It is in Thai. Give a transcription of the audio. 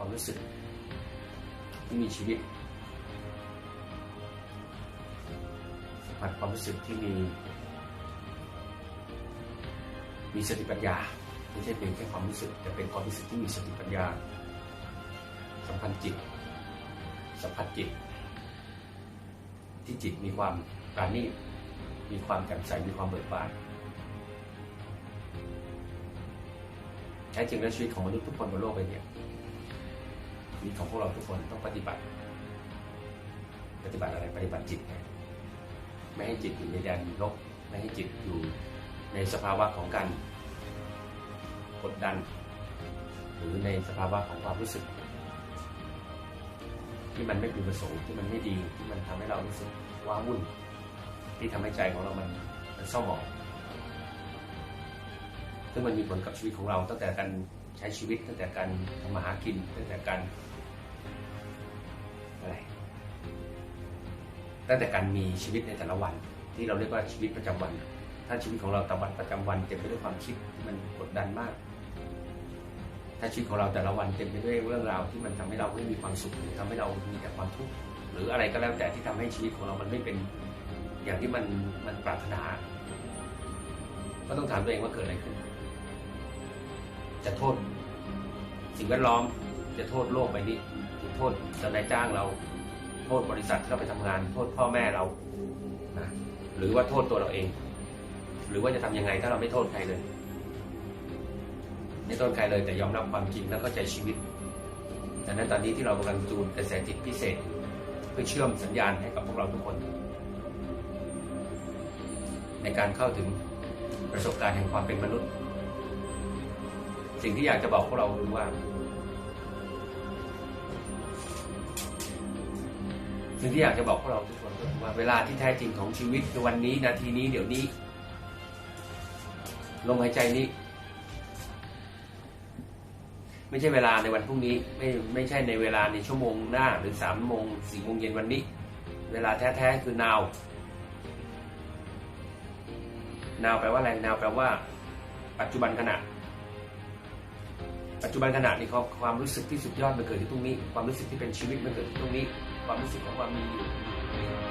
ความรู้สึกที่มีชีวิตสัมผัสความรู้สึกที่มี มีสติปัญญาไม่ใช่เป็นแค่ความรู้สึก แต่เป็นความรู้สึกที่มีสติปัญญาสัมพันธ์จิตสัมผัสจิต ที่จิตมีความปราณีตมีความแจ่มใสมีความเบิกบานแท้จริงแล้วชีวิตของมนุษย์ทุกคนบนโลกใบนี้ ชีวิตของพวกเราทุกคนต้องปฏิบัติ ปฏิบัติอะไรปฏิบัติจิตไงไม่ให้จิตอยู่ในแดนลบไม่ให้จิตอยู่ในสภาวะของการกดดัน หรือในสภาวะของความรู้สึก ที่มันไม่เป็นประสงค์ที่มันไม่ดีที่มันทำให้เรารู้สึกว้าวุ่น ที่ทำให้ใจของเรามันมันเศร้าหมองซึ่งมันมีผลกับชีวิตของเราตั้งแต่การ ใช้ชีวิตตั้งแต่การทำมาหากินตั้งแต่การอะไรตั้งแต่การมีชีวิตในแต่ละวัน ที่เราเรียกว่าชีวิตประจำวัน ถ้าชีวิตของเราแต่วันประจำวันเต็มไปด้วยความคิดที่มันกดดันมาก ถ้าชีวิตของเราแต่ละวันเต็มไปด้วยเรื่องราวที่มันทำให้เราไม่มีความสุขหรือทำให้เรามีแต่ความทุกข์หรืออะไรก็แล้วแต่ที่ทำให้ชีวิตของเรามันไม่เป็นอย่างที่มันมันปรารถนา ก็ต้องถามตัวเองว่าเกิดอะไรขึ้น จะโทษสิ่งแวดล้อม จะโทษโลกใบนี้โทษเจ้านายจ้างเรา โทษบริษัทที่เราไปทำงาน โทษพ่อแม่เรานะหรือว่าโทษตัวเราเอง หรือว่าจะทำยังไงถ้าเราไม่โทษใครเลยไม่โทษใครเลยแต่ยอมรับความจริงแล้วก็ใจชีวิตดังนั้นตอนนี้ที่เรากำลังจูนกระแสจิตพิเศษ เพื่อเชื่อมสัญญาณให้กับพวกเราทุกคน ในการเข้าถึงประสบการณ์แห่งความเป็นมนุษย์ สิ่งที่อยากจะบอกพวกเราคือว่า สิ่งที่อยากจะบอกพวกเราทุกคนก็คือว่าเวลาที่แท้จริงของชีวิตคือวันนี้นาทีนี้เดี๋ยวนี้ลมหายใจนี้ ไม่ใช่เวลาในวันพรุ่งนี้ ไม่ไม่ใช่ในเวลาในชั่วโมงหน้า หรือสามโมงสี่โมงเย็นวันนี้ เวลาแท้ๆคือ now now แปลว่าอะไร now แปลว่า ปัจจุบันขณะ ปัจจุบันขณะนี้เขาความรู้สึกที่สุดยอดมันเกิดที่ตรงนี้ ความรู้สึกที่เป็นชีวิตมันเกิดที่ตรงนี้ ความรู้สึกของความมีอยู่